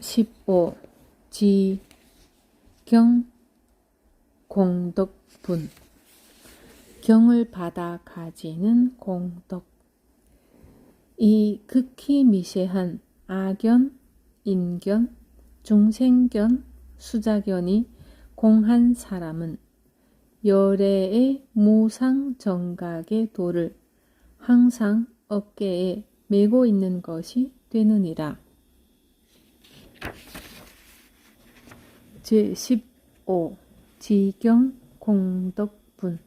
15. 지경 공덕분 경을 받아 가지는 공덕 이 극히 미세한 아견, 인견, 중생견, 수자견이 공한 사람은 열애의 무상 정각의 돌을 항상 어깨에 메고 있는 것이 되느니라. 제15 지경 공덕분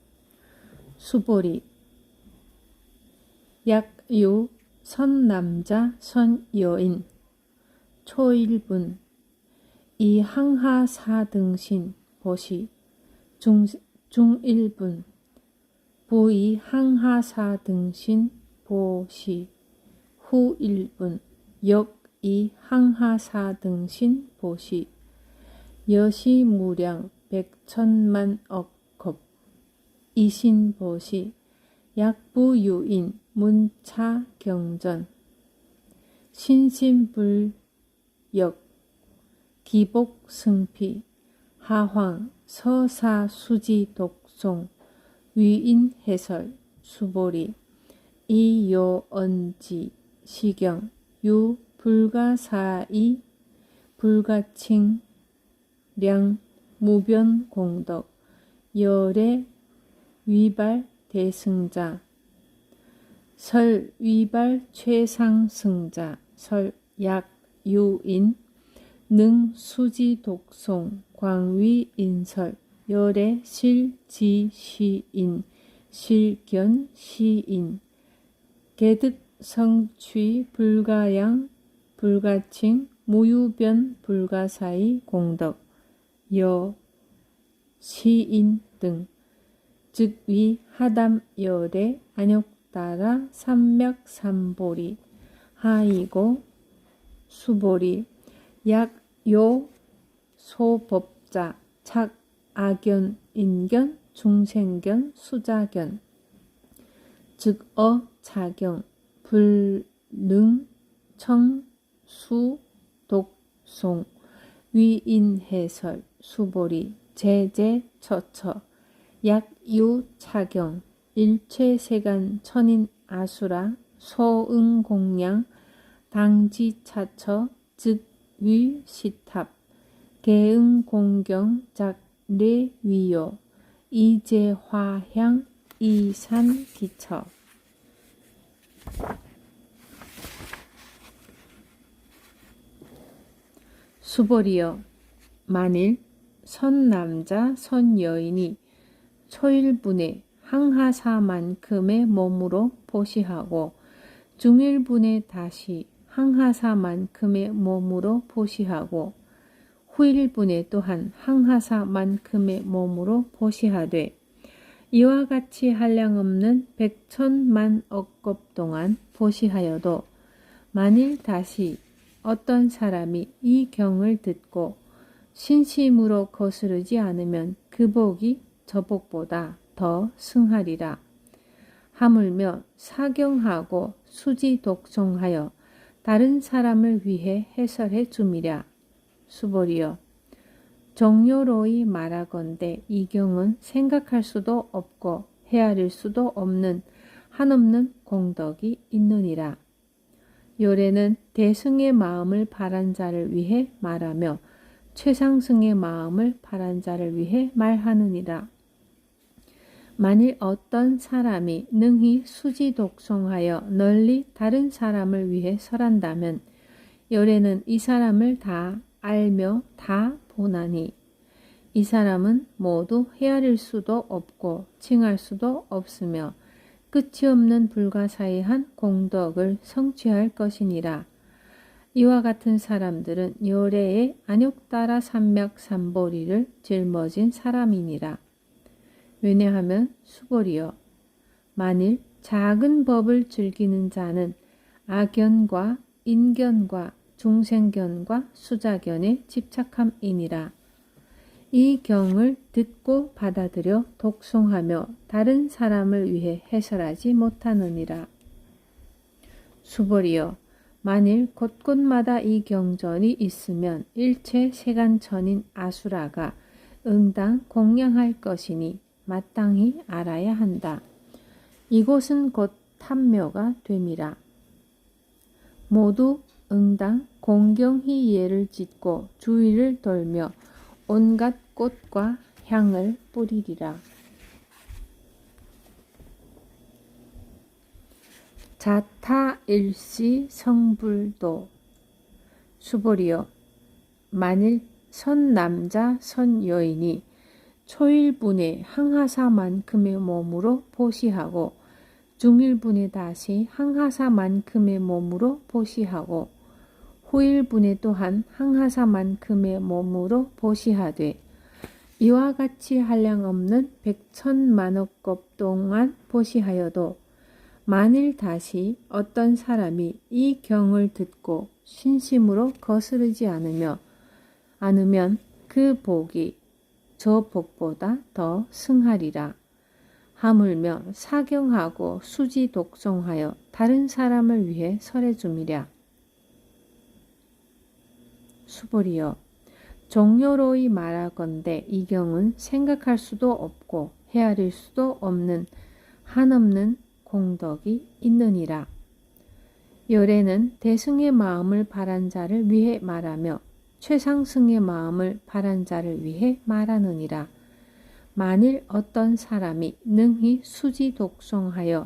수보리 약유 선남자 선여인 초일분 이 항하사등신 보시 중, 중일분 부이 항하사등신 보시 후일분 역 이 항하사 등신 보시. 여시 무량 백천만 억겁. 이신 보시. 약부유인 문차 경전. 신심불역 기복 승피. 하황 서사 수지 독송. 위인 해설 수보리. 이요언지 시경 유 불가사이 불가칭 량 무변 공덕 열의 위발 대승자 설 위발 최상승자 설 약 유인 능 수지 독송 광위 인설 열의 실지 시인 실견 시인 개득 성취 불가양 불가칭 무유변 불가사의 공덕 여 시인 등. 즉위 하담 열의 안욕따라 삼맥 삼보리 하이고 수보리 약요 소법자 착 악견 인견 중생견 수자견. 즉어 자경 불능 청 수 독 송 위인 해설 수보리 제제 처처 약 유 차경 일체 세간 천인 아수라 소응 공양 당지 차처 즉 위 시탑 개응 공경 작례위요 이제 화향 이산 기처 수보리여 만일 선남자 선여인이 초일분의 항하사만큼의 몸으로 보시하고 중일분의 다시 항하사만큼의 몸으로 보시하고 후일분의 또한 항하사만큼의 몸으로 보시하되 이와 같이 한량 없는 백천만 억겁 동안 보시하여도 만일 다시 어떤 사람이 이 경을 듣고 신심으로 거스르지 않으면 그 복이 저 복보다 더 승하리라. 하물며 사경하고 수지 독송하여 다른 사람을 위해 해설해 줌이랴. 수보리여. 정료로이 말하건대 이 경은 생각할 수도 없고 헤아릴 수도 없는 한없는 공덕이 있느니라. 요래는 대승의 마음을 바란 자를 위해 말하며 최상승의 마음을 바란 자를 위해 말하느니라. 만일 어떤 사람이 능히 수지 독송하여 널리 다른 사람을 위해 설한다면 요래는 이 사람을 다 알며 다 보나니 이 사람은 모두 헤아릴 수도 없고 칭할 수도 없으며 끝이 없는 불가사의한 공덕을 성취할 것이니라. 이와 같은 사람들은 요래의 안욕따라 삼맥 삼보리를 짊어진 사람이니라. 왜냐하면 수보리여 만일 작은 법을 즐기는 자는 악견과 인견과 중생견과 수자견에 집착함이니라. 이 경을 듣고 받아들여 독송하며 다른 사람을 위해 해설하지 못하느니라. 수보리여 만일 곳곳마다 이 경전이 있으면 일체 세간천인 아수라가 응당 공양할 것이니 마땅히 알아야 한다. 이곳은 곧 탐묘가 됨이라. 모두 응당 공경히 예를 짓고 주위를 돌며 온갖 꽃과 향을 뿌리리라. 자타일시 성불도 수보리여 만일 선 남자 선 여인이 초일분의 항하사만큼의 몸으로 보시하고 중일분에 다시 항하사만큼의 몸으로 보시하고 후일분에 또한 항하사만큼의 몸으로 보시하되 이와 같이 한량 없는 백천만억급 동안 보시하여도 만일 다시 어떤 사람이 이 경을 듣고 신심으로 거스르지 않으며 않으면 그 복이 저 복보다 더 승하리라. 하물며 사경하고 수지 독송하여 다른 사람을 위해 설해줌이랴. 수보리여 종료로이 말하건대 이 경은 생각할 수도 없고 헤아릴 수도 없는 한없는 공덕이 있느니라. 열애는 대승의 마음을 바란 자를 위해 말하며 최상승의 마음을 바란 자를 위해 말하느니라. 만일 어떤 사람이 능히 수지 독송하여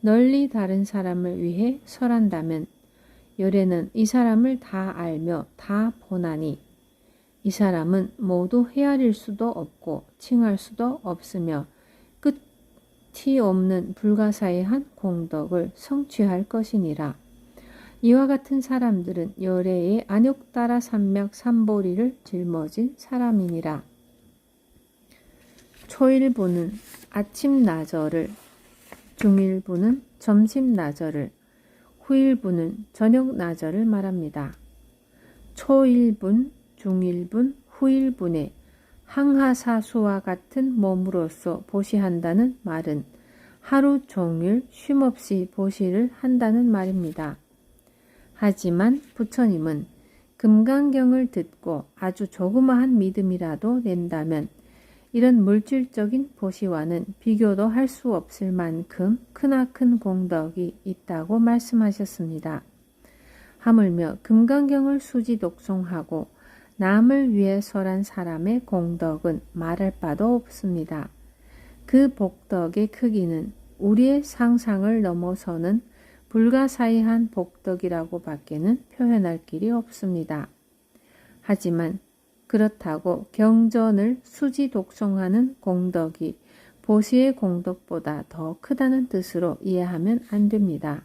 널리 다른 사람을 위해 설한다면 열애는 이 사람을 다 알며 다 보나니 이 사람은 모두 헤아릴 수도 없고 칭할 수도 없으며 끝이 없는 불가사의한 공덕을 성취할 것이니라. 이와 같은 사람들은 열애의 안욕따라 산맥 삼보리를 짊어진 사람이니라. 초일부는 아침 나절을, 중일부는 점심 나절을, 후일부는 저녁 나절을 말합니다. 초일분, 중일분, 후일분에 항하사수와 같은 몸으로서 보시한다는 말은 하루 종일 쉼없이 보시를 한다는 말입니다. 하지만 부처님은 금강경을 듣고 아주 조그마한 믿음이라도 낸다면 이런 물질적인 보시와는 비교도 할 수 없을 만큼 크나큰 공덕이 있다고 말씀하셨습니다. 하물며 금강경을 수지 독송하고 남을 위해 설한 사람의 공덕은 말할 바도 없습니다. 그 복덕의 크기는 우리의 상상을 넘어서는 불가사의한 복덕이라고 밖에는 표현할 길이 없습니다. 하지만 그렇다고 경전을 수지 독송하는 공덕이 보시의 공덕보다 더 크다는 뜻으로 이해하면 안 됩니다.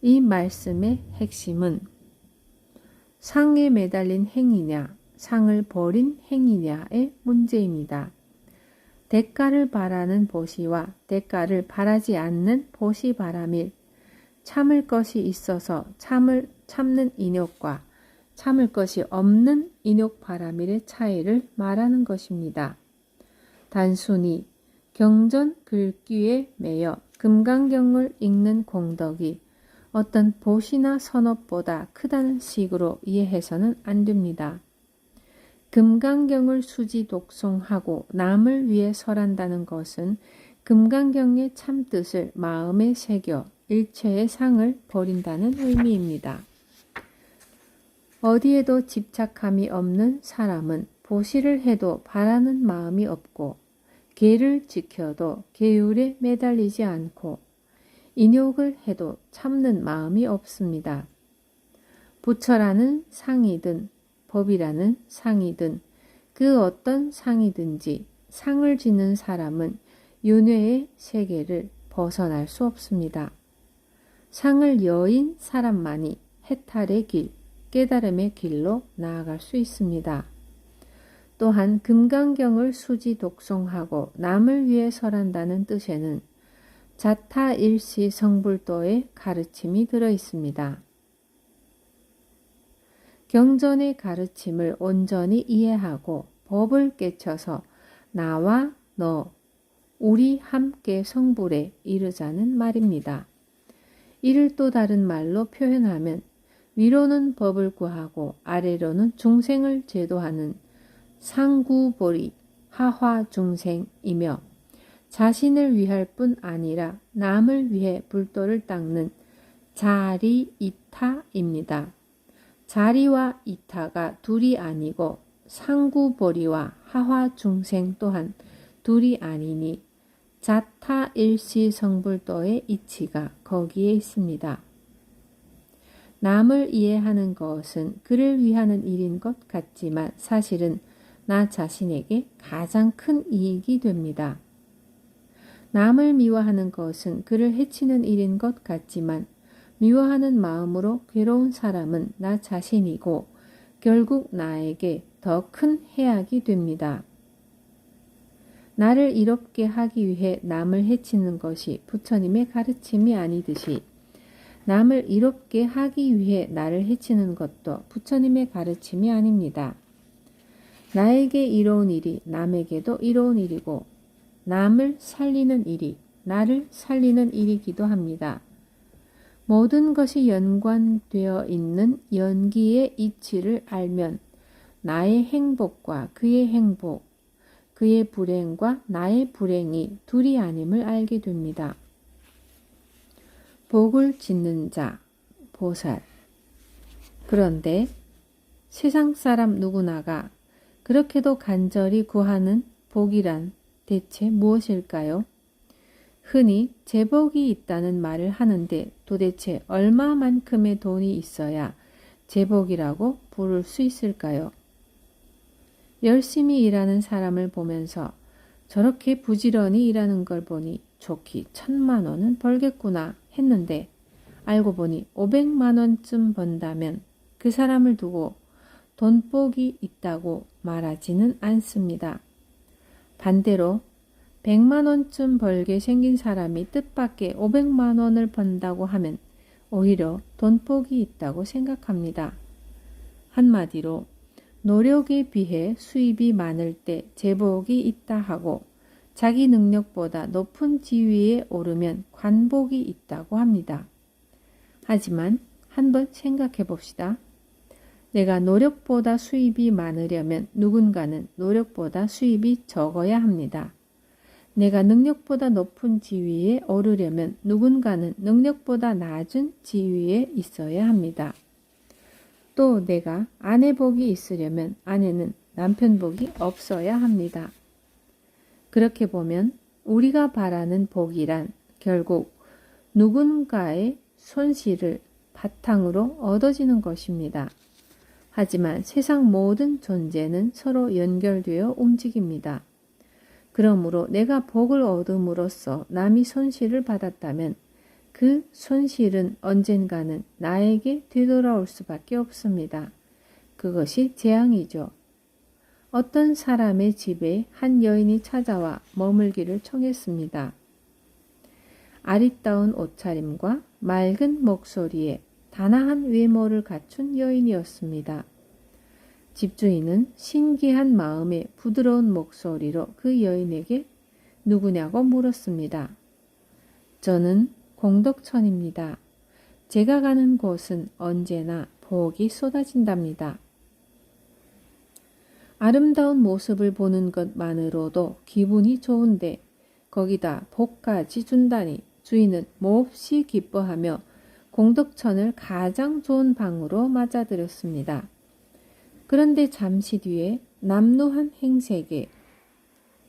이 말씀의 핵심은 상에 매달린 행위냐, 상을 버린 행위냐의 문제입니다. 대가를 바라는 보시와 대가를 바라지 않는 보시 바람일 참을 것이 있어서 참을 참는 인욕과 참을 것이 없는 인욕 바람일의 차이를 말하는 것입니다. 단순히 경전 글귀에 매여 금강경을 읽는 공덕이 어떤 보시나 선업보다 크다는 식으로 이해해서는 안 됩니다. 금강경을 수지 독송하고 남을 위해 설한다는 것은 금강경의 참뜻을 마음에 새겨 일체의 상을 버린다는 의미입니다. 어디에도 집착함이 없는 사람은 보시를 해도 바라는 마음이 없고 계를 지켜도 계율에 매달리지 않고 인욕을 해도 참는 마음이 없습니다. 부처라는 상이든 법이라는 상이든 그 어떤 상이든지 상을 짓는 사람은 윤회의 세계를 벗어날 수 없습니다. 상을 여인 사람만이 해탈의 길, 깨달음의 길로 나아갈 수 있습니다. 또한 금강경을 수지 독송하고 남을 위해 설한다는 뜻에는 자타 일시 성불도의 가르침이 들어 있습니다. 경전의 가르침을 온전히 이해하고 법을 깨쳐서 나와 너, 우리 함께 성불에 이르자는 말입니다. 이를 또 다른 말로 표현하면 위로는 법을 구하고 아래로는 중생을 제도하는 상구보리 하화중생이며 자신을 위할 뿐 아니라 남을 위해 불도를 닦는 자리 이타입니다. 자리와 이타가 둘이 아니고 상구보리와 하화 중생 또한 둘이 아니니 자타 일시 성불도의 이치가 거기에 있습니다. 남을 이해하는 것은 그를 위하는 일인 것 같지만 사실은 나 자신에게 가장 큰 이익이 됩니다. 남을 미워하는 것은 그를 해치는 일인 것 같지만 미워하는 마음으로 괴로운 사람은 나 자신이고 결국 나에게 더 큰 해악이 됩니다. 나를 이롭게 하기 위해 남을 해치는 것이 부처님의 가르침이 아니듯이 남을 이롭게 하기 위해 나를 해치는 것도 부처님의 가르침이 아닙니다. 나에게 이로운 일이 남에게도 이로운 일이고 남을 살리는 일이 나를 살리는 일이기도 합니다. 모든 것이 연관되어 있는 연기의 이치를 알면 나의 행복과 그의 행복, 그의 불행과 나의 불행이 둘이 아님을 알게 됩니다. 복을 짓는 자, 보살. 그런데 세상 사람 누구나가 그렇게도 간절히 구하는 복이란 대체 무엇일까요? 흔히 제복이 있다는 말을 하는데 도대체 얼마만큼의 돈이 있어야 제복이라고 부를 수 있을까요? 열심히 일하는 사람을 보면서 저렇게 부지런히 일하는 걸 보니 좋기 천만 원은 벌겠구나 했는데 알고 보니 500만 원쯤 번다면 그 사람을 두고 돈복이 있다고 말하지는 않습니다. 반대로 100만 원쯤 벌게 생긴 사람이 뜻밖의 500만 원을 번다고 하면 오히려 돈복이 있다고 생각합니다. 한마디로 노력에 비해 수입이 많을 때 제복이 있다 하고 자기 능력보다 높은 지위에 오르면 관복이 있다고 합니다. 하지만 한번 생각해 봅시다. 내가 노력보다 수입이 많으려면 누군가는 노력보다 수입이 적어야 합니다. 내가 능력보다 높은 지위에 오르려면 누군가는 능력보다 낮은 지위에 있어야 합니다. 또 내가 아내 복이 있으려면 아내는 남편 복이 없어야 합니다. 그렇게 보면 우리가 바라는 복이란 결국 누군가의 손실을 바탕으로 얻어지는 것입니다. 하지만 세상 모든 존재는 서로 연결되어 움직입니다. 그러므로 내가 복을 얻음으로써 남이 손실을 받았다면 그 손실은 언젠가는 나에게 되돌아올 수밖에 없습니다. 그것이 재앙이죠. 어떤 사람의 집에 한 여인이 찾아와 머물기를 청했습니다. 아리따운 옷차림과 맑은 목소리에 단아한 외모를 갖춘 여인이었습니다. 집주인은 신기한 마음에 부드러운 목소리로 그 여인에게 누구냐고 물었습니다. 저는 공덕천입니다. 제가 가는 곳은 언제나 복이 쏟아진답니다. 아름다운 모습을 보는 것만으로도 기분이 좋은데 거기다 복까지 준다니 주인은 몹시 기뻐하며 공덕천을 가장 좋은 방으로 맞아들였습니다. 그런데 잠시 뒤에 남루한 행색에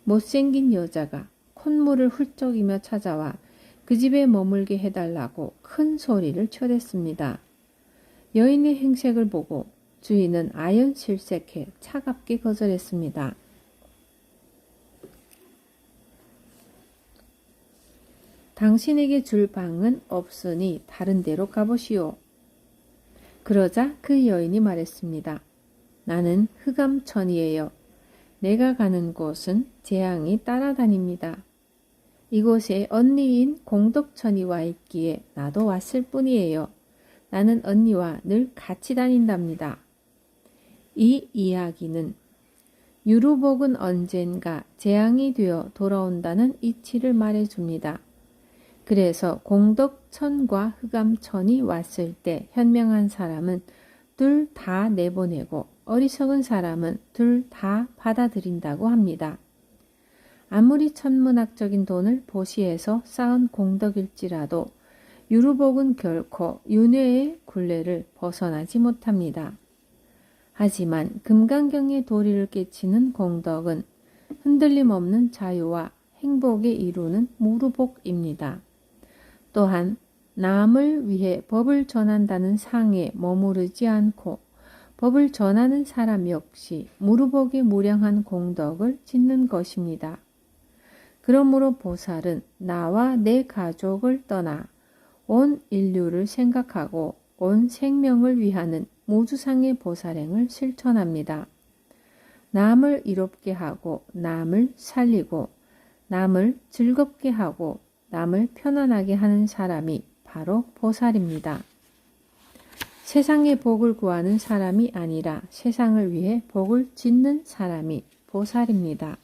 못생긴 여자가 콧물을 훌쩍이며 찾아와 그 집에 머물게 해달라고 큰 소리를 쳐댔습니다. 여인의 행색을 보고 주인은 아연실색해 차갑게 거절했습니다. 당신에게 줄 방은 없으니 다른 데로 가보시오. 그러자 그 여인이 말했습니다. 나는 흑암천이에요. 내가 가는 곳은 재앙이 따라다닙니다. 이곳에 언니인 공덕천이 와 있기에 나도 왔을 뿐이에요. 나는 언니와 늘 같이 다닌답니다. 이 이야기는 유루복은 언젠가 재앙이 되어 돌아온다는 이치를 말해줍니다. 그래서 공덕천과 흑암천이 왔을 때 현명한 사람은 둘 다 내보내고 어리석은 사람은 둘 다 받아들인다고 합니다. 아무리 천문학적인 돈을 보시해서 쌓은 공덕일지라도 유루복은 결코 윤회의 굴레를 벗어나지 못합니다. 하지만 금강경의 도리를 깨치는 공덕은 흔들림 없는 자유와 행복에 이루는 무루복입니다. 또한 남을 위해 법을 전한다는 상에 머무르지 않고 법을 전하는 사람 역시 무루복에 무량한 공덕을 짓는 것입니다. 그러므로 보살은 나와 내 가족을 떠나 온 인류를 생각하고 온 생명을 위하는 모주상의 보살행을 실천합니다. 남을 이롭게 하고 남을 살리고 남을 즐겁게 하고 남을 편안하게 하는 사람이 바로 보살입니다. 세상의 복을 구하는 사람이 아니라 세상을 위해 복을 짓는 사람이 보살입니다.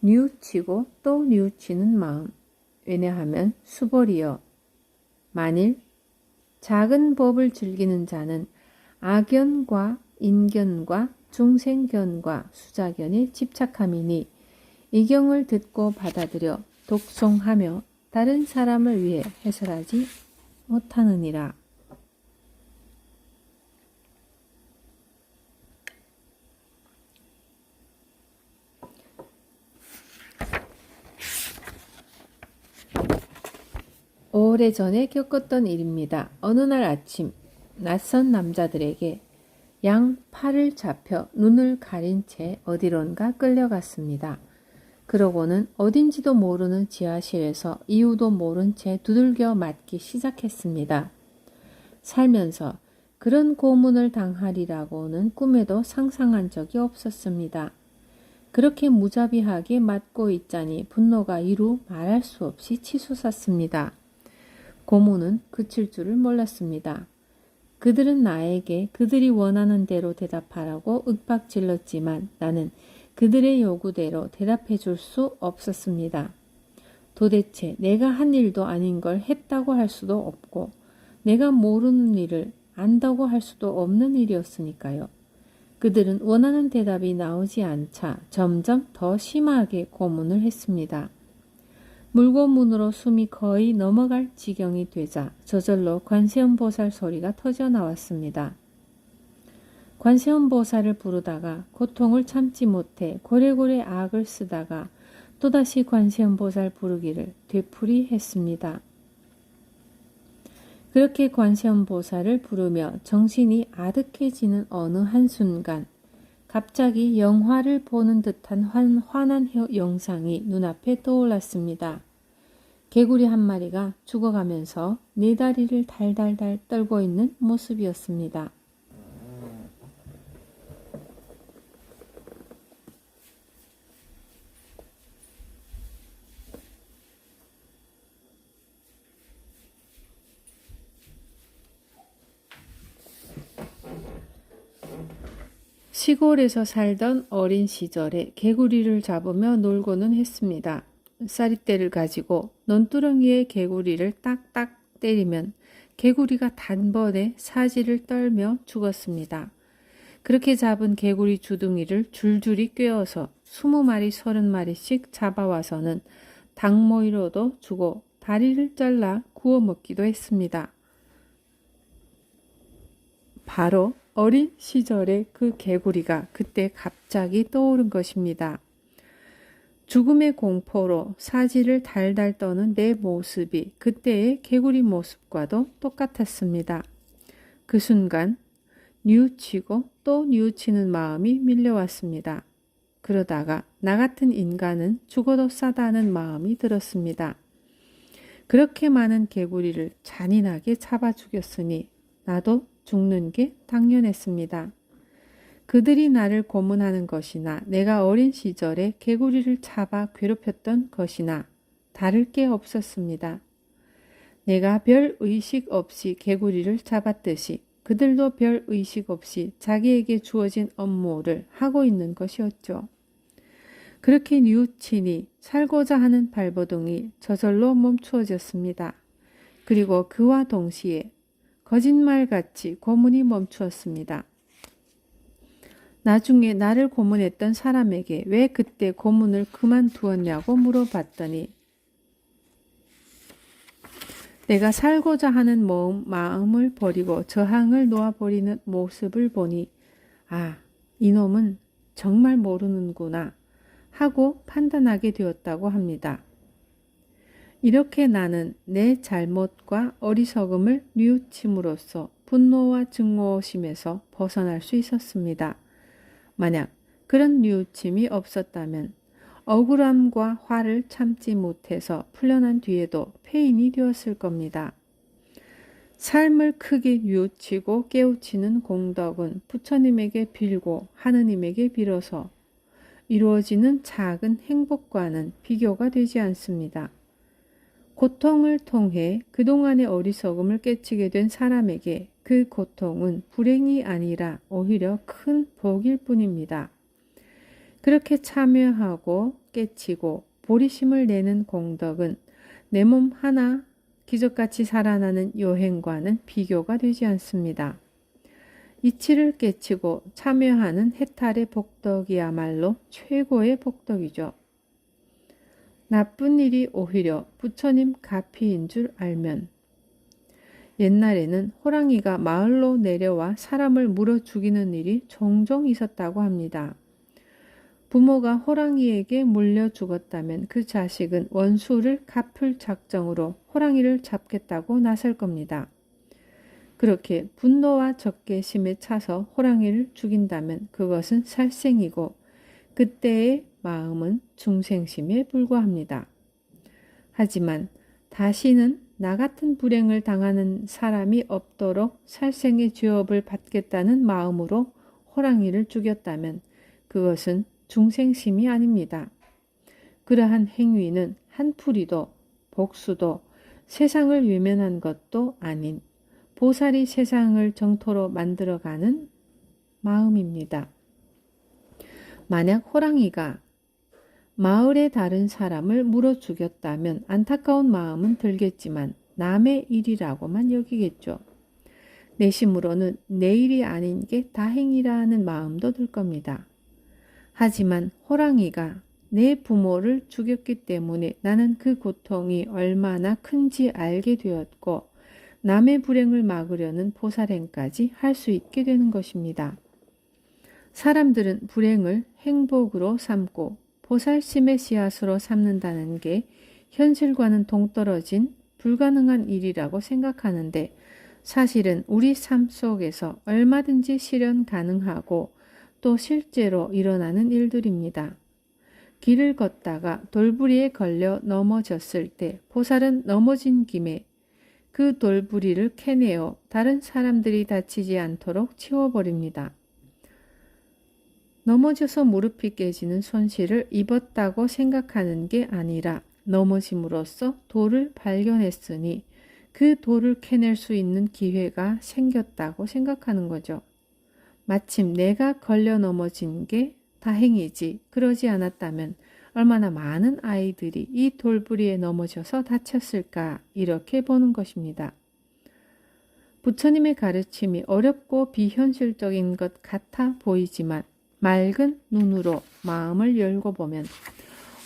뉘우치고 또 뉘우치는 마음. 왜냐하면 수벌이여. 만일 작은 법을 즐기는 자는 악연과 인견과 중생견과 수자견에 집착함이니 이 경을 듣고 받아들여 독송하며 다른 사람을 위해 해설하지 못하느니라. 오래전에 겪었던 일입니다. 어느 날 아침 낯선 남자들에게 양 팔을 잡혀 눈을 가린 채 어디론가 끌려갔습니다. 그러고는 어딘지도 모르는 지하실에서 이유도 모른 채 두들겨 맞기 시작했습니다. 살면서 그런 고문을 당하리라고는 꿈에도 상상한 적이 없었습니다. 그렇게 무자비하게 맞고 있자니 분노가 이루 말할 수 없이 치솟았습니다. 고문은 그칠 줄을 몰랐습니다. 그들은 나에게 그들이 원하는 대로 대답하라고 윽박질렀지만 나는 그들의 요구대로 대답해 줄 수 없었습니다. 도대체 내가 한 일도 아닌 걸 했다고 할 수도 없고 내가 모르는 일을 안다고 할 수도 없는 일이었으니까요. 그들은 원하는 대답이 나오지 않자 점점 더 심하게 고문을 했습니다. 물고문으로 숨이 거의 넘어갈 지경이 되자 저절로 관세음보살 소리가 터져 나왔습니다. 관세음보살을 부르다가 고통을 참지 못해 고래고래 악을 쓰다가 또다시 관세음보살 부르기를 되풀이했습니다. 그렇게 관세음보살을 부르며 정신이 아득해지는 어느 한순간 갑자기 영화를 보는 듯한 환, 환한 영상이 눈앞에 떠올랐습니다. 개구리 한 마리가 죽어가면서 네 다리를 달달달 떨고 있는 모습이었습니다. 시골에서 살던 어린 시절에 개구리를 잡으며 놀고는 했습니다. 쌀이대를 가지고 논두렁이에 개구리를 딱딱 때리면 개구리가 단번에 사지를 떨며 죽었습니다. 그렇게 잡은 개구리 주둥이를 줄줄이 꿰어서 20마리, 30마리씩 잡아와서는 닭모이로도 주고 다리를 잘라 구워 먹기도 했습니다. 바로 어린 시절의 그 개구리가 그때 갑자기 떠오른 것입니다. 죽음의 공포로 사지를 달달 떠는 내 모습이 그때의 개구리 모습과도 똑같았습니다. 그 순간 뉘우치고 또 뉘우치는 마음이 밀려왔습니다. 그러다가 나 같은 인간은 죽어도 싸다는 마음이 들었습니다. 그렇게 많은 개구리를 잔인하게 잡아 죽였으니 나도 죽는 게 당연했습니다. 그들이 나를 고문하는 것이나 내가 어린 시절에 개구리를 잡아 괴롭혔던 것이나 다를 게 없었습니다. 내가 별 의식 없이 개구리를 잡았듯이 그들도 별 의식 없이 자기에게 주어진 업무를 하고 있는 것이었죠. 그렇게 뉘우치니 살고자 하는 발버둥이 저절로 멈추어졌습니다. 그리고 그와 동시에 거짓말같이 고문이 멈추었습니다. 나중에 나를 고문했던 사람에게 왜 그때 고문을 그만두었냐고 물어봤더니 내가 살고자 하는 마음을 버리고 저항을 놓아버리는 모습을 보니 아, 이놈은 정말 모르는구나 하고 판단하게 되었다고 합니다. 이렇게 나는 내 잘못과 어리석음을 뉘우침으로써 분노와 증오심에서 벗어날 수 있었습니다. 만약 그런 뉘우침이 없었다면 억울함과 화를 참지 못해서 풀려난 뒤에도 폐인이 되었을 겁니다. 삶을 크게 뉘우치고 깨우치는 공덕은 부처님에게 빌고 하느님에게 빌어서 이루어지는 작은 행복과는 비교가 되지 않습니다. 고통을 통해 그동안의 어리석음을 깨치게 된 사람에게 그 고통은 불행이 아니라 오히려 큰 복일 뿐입니다. 그렇게 참여하고 깨치고 보리심을 내는 공덕은 내 몸 하나 기적같이 살아나는 여행과는 비교가 되지 않습니다. 이치를 깨치고 참여하는 해탈의 복덕이야말로 최고의 복덕이죠. 나쁜 일이 오히려 부처님 가피인 줄 알면 옛날에는 호랑이가 마을로 내려와 사람을 물어 죽이는 일이 종종 있었다고 합니다. 부모가 호랑이에게 물려 죽었다면 그 자식은 원수를 갚을 작정으로 호랑이를 잡겠다고 나설 겁니다. 그렇게 분노와 적개심에 차서 호랑이를 죽인다면 그것은 살생이고 그때의 마음은 중생심에 불과합니다. 하지만 다시는 나 같은 불행을 당하는 사람이 없도록 살생의 죄업을 받겠다는 마음으로 호랑이를 죽였다면 그것은 중생심이 아닙니다. 그러한 행위는 한풀이도 복수도 세상을 외면한 것도 아닌 보살이 세상을 정토로 만들어가는 마음입니다. 만약 호랑이가 마을의 다른 사람을 물어 죽였다면 안타까운 마음은 들겠지만 남의 일이라고만 여기겠죠. 내심으로는 내 일이 아닌 게 다행이라는 마음도 들 겁니다. 하지만 호랑이가 내 부모를 죽였기 때문에 나는 그 고통이 얼마나 큰지 알게 되었고 남의 불행을 막으려는 보살행까지 할 수 있게 되는 것입니다. 사람들은 불행을 행복으로 삼고 보살심의 씨앗으로 삼는다는 게 현실과는 동떨어진 불가능한 일이라고 생각하는데 사실은 우리 삶 속에서 얼마든지 실현 가능하고 또 실제로 일어나는 일들입니다. 길을 걷다가 돌부리에 걸려 넘어졌을 때 보살은 넘어진 김에 그 돌부리를 캐내어 다른 사람들이 다치지 않도록 치워버립니다. 넘어져서 무릎이 깨지는 손실을 입었다고 생각하는 게 아니라 넘어짐으로써 돌을 발견했으니 그 돌을 캐낼 수 있는 기회가 생겼다고 생각하는 거죠. 마침 내가 걸려 넘어진 게 다행이지 그러지 않았다면 얼마나 많은 아이들이 이 돌부리에 넘어져서 다쳤을까 이렇게 보는 것입니다. 부처님의 가르침이 어렵고 비현실적인 것 같아 보이지만 맑은 눈으로 마음을 열고 보면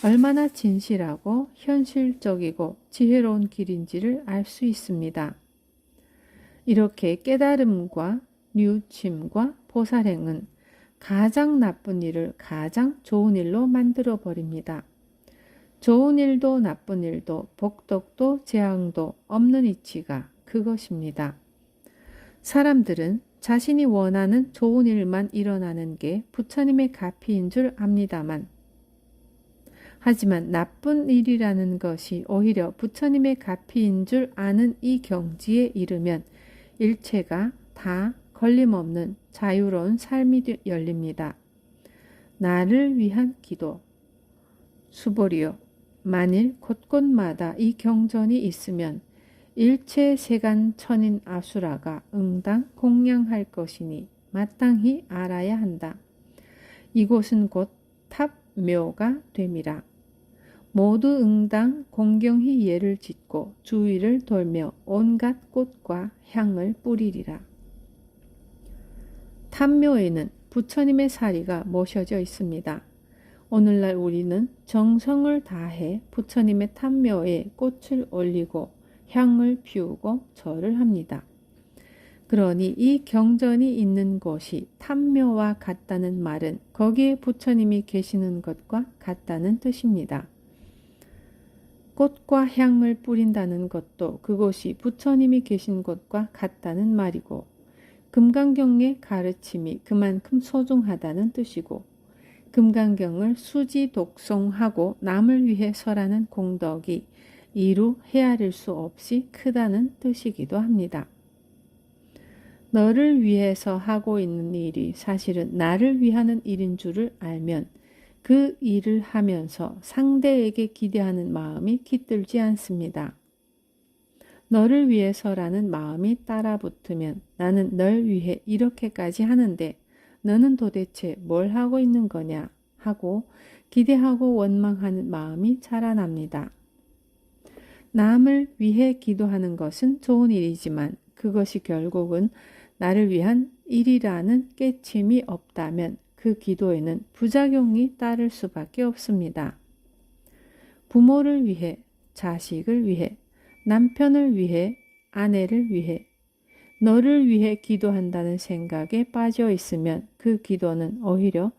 얼마나 진실하고 현실적이고 지혜로운 길인지를 알 수 있습니다. 이렇게 깨달음과 뉘우침과 보살행은 가장 나쁜 일을 가장 좋은 일로 만들어 버립니다. 좋은 일도 나쁜 일도 복덕도 재앙도 없는 이치가 그것입니다. 사람들은 자신이 원하는 좋은 일만 일어나는 게 부처님의 가피인 줄 압니다만 하지만 나쁜 일이라는 것이 오히려 부처님의 가피인 줄 아는 이 경지에 이르면 일체가 다 걸림없는 자유로운 삶이 열립니다. 나를 위한 기도. 수보리요. 만일 곳곳마다 이 경전이 있으면 일체 세간 천인 아수라가 응당 공양할 것이니 마땅히 알아야 한다. 이곳은 곧 탑 묘가 됨이라. 모두 응당 공경히 예를 짓고 주위를 돌며 온갖 꽃과 향을 뿌리리라. 탐묘에는 부처님의 사리가 모셔져 있습니다. 오늘날 우리는 정성을 다해 부처님의 탐묘에 꽃을 올리고 향을 피우고 절을 합니다. 그러니 이 경전이 있는 곳이 탐묘와 같다는 말은 거기에 부처님이 계시는 것과 같다는 뜻입니다. 꽃과 향을 뿌린다는 것도 그곳이 부처님이 계신 곳과 같다는 말이고 금강경의 가르침이 그만큼 소중하다는 뜻이고 금강경을 수지 독송하고 남을 위해 설하는 공덕이 이루 헤아릴 수 없이 크다는 뜻이기도 합니다. 너를 위해서 하고 있는 일이 사실은 나를 위하는 일인 줄을 알면 그 일을 하면서 상대에게 기대하는 마음이 깃들지 않습니다. 너를 위해서라는 마음이 따라 붙으면 나는 널 위해 이렇게까지 하는데 너는 도대체 뭘 하고 있는 거냐 하고 기대하고 원망하는 마음이 자라납니다. 남을 위해 기도하는 것은 좋은 일이지만 그것이 결국은 나를 위한 일이라는 깨침이 없다면 그 기도에는 부작용이 따를 수밖에 없습니다. 부모를 위해, 자식을 위해, 남편을 위해, 아내를 위해, 너를 위해 기도한다는 생각에 빠져 있으면 그 기도는 오히려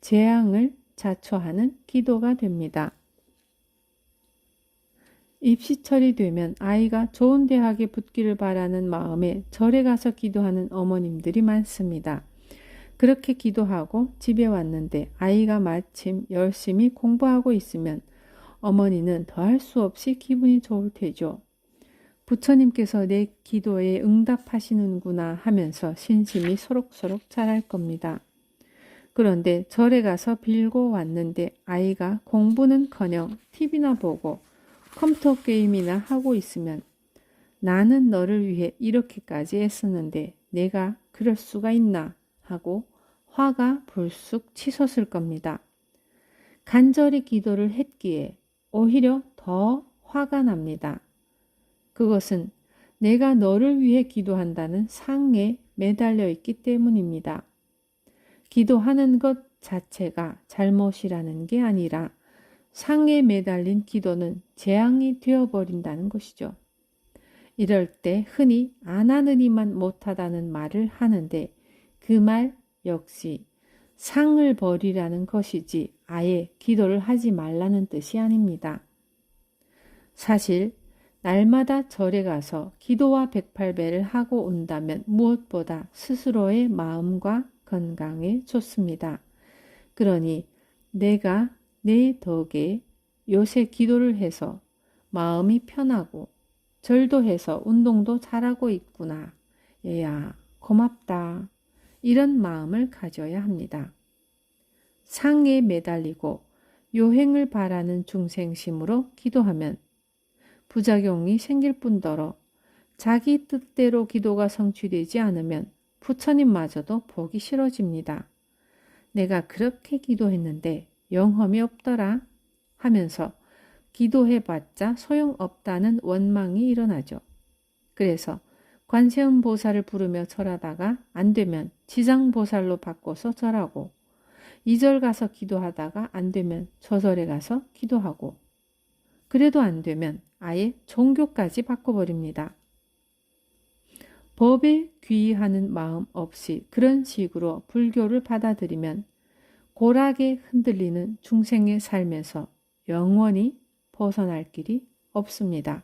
재앙을 자초하는 기도가 됩니다. 입시철이 되면 아이가 좋은 대학에 붙기를 바라는 마음에 절에 가서 기도하는 어머님들이 많습니다. 그렇게 기도하고 집에 왔는데 아이가 마침 열심히 공부하고 있으면 어머니는 더할 수 없이 기분이 좋을 테죠. 부처님께서 내 기도에 응답하시는구나 하면서 신심이 소록소록 자랄 겁니다. 그런데 절에 가서 빌고 왔는데 아이가 공부는커녕 TV나 보고 컴퓨터 게임이나 하고 있으면 나는 너를 위해 이렇게까지 했었는데 내가 그럴 수가 있나 하고 화가 불쑥 치솟을 겁니다. 간절히 기도를 했기에 오히려 더 화가 납니다. 그것은 내가 너를 위해 기도한다는 상에 매달려 있기 때문입니다. 기도하는 것 자체가 잘못이라는 게 아니라 상에 매달린 기도는 재앙이 되어버린다는 것이죠. 이럴 때 흔히 안 하느니만 못하다는 말을 하는데 그 말 역시 상을 버리라는 것이지 아예 기도를 하지 말라는 뜻이 아닙니다. 사실 날마다 절에 가서 기도와 백팔배를 하고 온다면 무엇보다 스스로의 마음과 건강에 좋습니다. 그러니 내가 내 덕에 요새 기도를 해서 마음이 편하고 절도 해서 운동도 잘하고 있구나. 얘야, 고맙다. 이런 마음을 가져야 합니다. 상에 매달리고 요행을 바라는 중생심으로 기도하면 부작용이 생길 뿐더러 자기 뜻대로 기도가 성취되지 않으면 부처님마저도 보기 싫어집니다. 내가 그렇게 기도했는데 영험이 없더라 하면서 기도해봤자 소용없다는 원망이 일어나죠. 그래서 관세음 보살을 부르며 절하다가 안 되면 지장 보살로 바꿔서 절하고 이절 가서 기도하다가 안 되면 저절에 가서 기도하고 그래도 안 되면 아예 종교까지 바꿔버립니다. 법에 귀의하는 마음 없이 그런 식으로 불교를 받아들이면 고락에 흔들리는 중생의 삶에서 영원히 벗어날 길이 없습니다.